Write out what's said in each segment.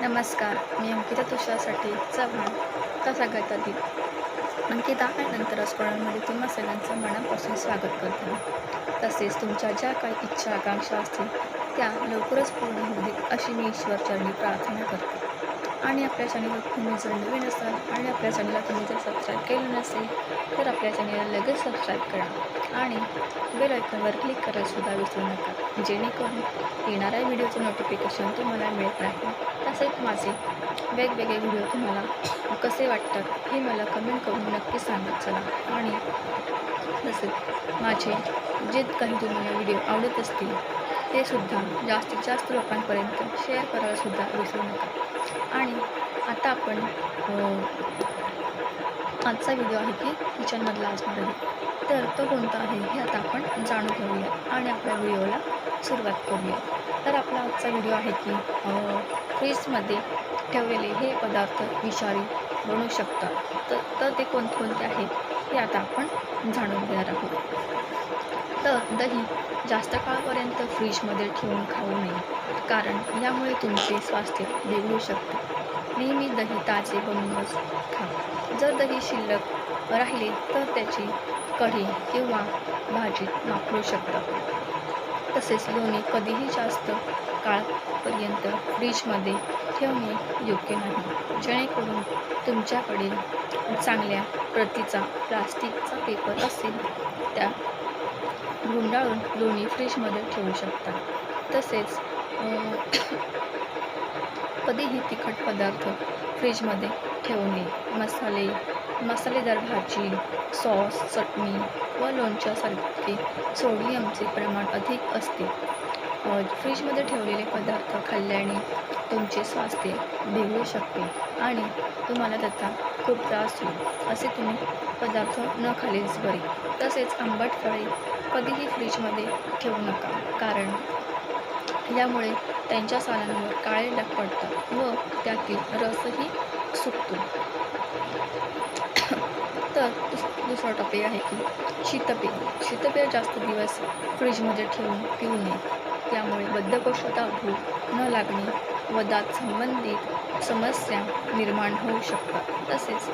नमस्कार मी अंकिता तुषारसाठी चव्हाण का सगळ्यात आधी अंकिता आणि नंतर स्कॉलरमध्ये तुम्हा सगळ्यांचं मनापासून स्वागत करते तसेच तुमच्या ज्या काही इच्छा आकांक्षा असतील त्या लवकरच पूर्ण होतील अशी मी ईश्वरचरणी प्रार्थना करते. आणि आपल्या चॅनलवर तुम्ही जर नवीन असाल आणि आपल्या चॅनलला तुम्ही जर सबस्क्राईब केलं नसेल तर आपल्या चॅनलला लगेच सबस्क्राईब करा. आणि बेल आयकॉनवर क्लिक करायलासुद्धा विसरू नका जेणेकरून येणाऱ्या व्हिडिओचं नोटिफिकेशन तुम्हाला मिळत राहील. तसेच माझे वेगवेगळे व्हिडिओ तुम्हाला कसे वाटतात हे मला कमेंट करून नक्की सांगत चला. आणि तसेच माझे जे काही तुम्हाला व्हिडिओ आवडत असतील ते सुद्धा जास्तीत जास्त लोकांपर्यंत शेअर करायला सुद्धा विसरू नका. आणि आता आपण आजचा व्हिडिओ आहे की किचनमधला असणार आहे. तर तो कोणता आहे हे आता आपण जाणून घेऊया आणि आपल्या व्हिडिओला सुरुवात करूया. तर आपला आजचा व्हिडिओ आहे की फ्रीजमध्ये ठेवलेले हे पदार्थ विषारी बनू शकतात. तर तर ते कोणकोणते आहेत हे आता आपण जाणून घेणार आहोत. तर दही जास्त काळापर्यंत फ्रीजमध्ये ठेवून खाऊ नये कारण यामुळे तुमचे स्वास्थ्य बिघडू शकते. नेहमी दही ताजे बनवूनच खा. जर दही शिल्लक राहिले तर त्याची कढी किंवा भाजीत वापरू शकता. तसेच लोणी कधीही जास्त काळपर्यंत फ्रीजमध्ये ठेवणे योग्य नाही. जेणेकरून तुमच्याकडे चांगल्या प्रतीचा प्लास्टिकचा पेपर असेल त्या गुंडाळून दोन्ही फ्रीजमध्ये ठेवू शकता. तसेच कधीही तिखट पदार्थ फ्रीजमध्ये ठेवू नये. मसाले मसालेदार भाजी सॉस चटणी व लोणच्यासारखे सोडियमचे प्रमाण अधिक असते. फ्रीजमध्ये ठेवलेले पदार्थ खाल्ल्याने तुमचे स्वास्थ्य बिघडू शकते आणि तुम्हाला त्याचा खूप त्रास होईल. असे तुम्ही पदार्थ न खाल्लेच बरे. तसेच आंबट फळे कधीही फ्रीजमध्ये ठेवू नका कारण यामुळे त्यांच्या सालांवर काळे डाग पडतात व त्यातील रसही सुकतो. तर दुस- दुसरा टॉपिक आहे की शीतपेय. शीतपेय जास्त दिवस फ्रीजमध्ये ठेवून पिऊ नये. त्यामुळे बद्धकोष्ठता भूक न लागणे व दात संबंधित समस्या निर्माण होऊ शकतात. तसेच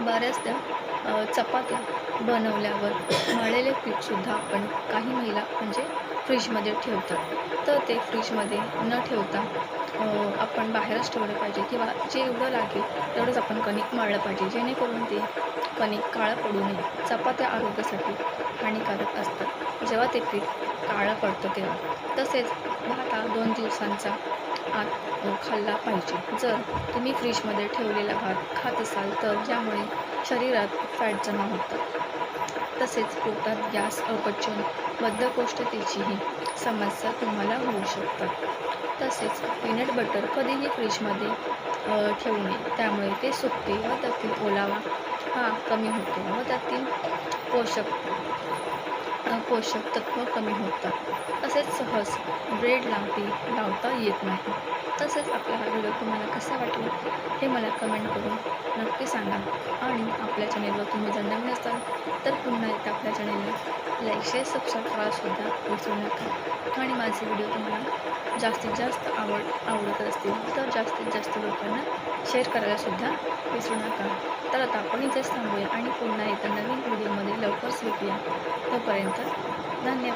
बऱ्याचदा चपात्या बनवल्यावर मळलेले पीठसुद्धा आपण काही महिला म्हणजे फ्रीजमध्ये ठेवतात. तर ते फ्रीजमध्ये न ठेवता आपण बाहेरच ठेवलं पाहिजे किंवा जे एवढं लागेल तेवढंच आपण कणिक मळलं पाहिजे जेणेकरून ते कणिक काळं पडू नये. चपात्या आरोग्यासाठी हानिकारक असतात. जेव्हा ते पीठ काळं पडतं तेव्हा. तसेच भात हा दोन दिवसांचा आत खाल्ला पाहिजे. जर तुम्ही फ्रीजमध्ये ठेवलेला भात खात असाल तर यामुळे शरीरात फॅट जमा होतात तसेच पोटात गॅस अपचन बद्धकोष्ठतेचीही समस्या तुम्हाला होऊ शकतात. तसेच पीनट बटर कधीही फ्रीजमध्ये ठेवू नये. त्यामुळे ते सुकते व त्यातील ओलावा हा कमी होतो व त्यातील पोषक पोषक तत्व कमी होतात. तसेच सहज ब्रेड ते लावता येत नाही. तसेच आपला हा व्हिडिओ तुम्हाला कसा वाटला हे मला कमेंट करून नक्की सांगा. आणि आपल्या चॅनेलवर तुम्ही जर नवीन असाल तर पुन्हा एकदा आपल्या चॅनेलला लाईक शेअर सबस्क्राईब करायला विसरू नका. आणि माझे व्हिडिओ तुम्हाला जास्तीत जास्त आवड आवडत असतील तर जास्तीत जास्त लोकांना शेअर करायलासुद्धा विसरू नका. तर आता आपण इथेच थांबूया आणि पुन्हा एकदा नवीन व्हिडिओमध्ये लवकरच भेटूया. तोपर्यंत 何んで